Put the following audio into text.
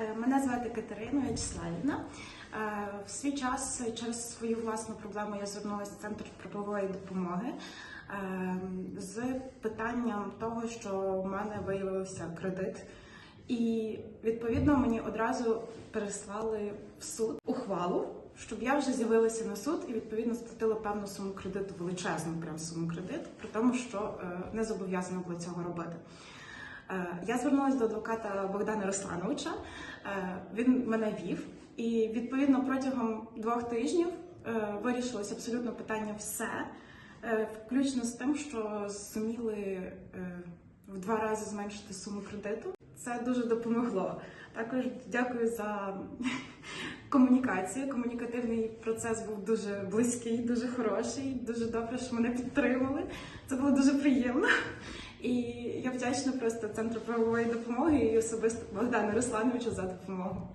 Е, Мене звати Катерина В'ячеславівна. Е, В свій час через свою власну проблему я звернулася в центр правової допомоги е, з питанням того, що в мене виявився кредит, і відповідно мені одразу переслали в суд ухвалу, щоб я вже з'явилася на суд і відповідно сплатила певну суму кредиту, величезну прям суму кредиту, при тому, що не зобов'язана була цього робити. Е, Я звернулася до адвоката Богдана Руслановича. Е, Він мене вів, і відповідно протягом двох тижнів е, вирішилось абсолютно питання все, включно з тим, що зуміли в два рази зменшити суму кредиту. Це дуже допомогло. Також дякую за комунікацію. Комунікативний процес був дуже близький, дуже хороший. Дуже добре, що мене підтримали. Це було дуже приємно. І я вдячна просто центру правової допомоги і особисто Богдану Руслановичу за допомогу.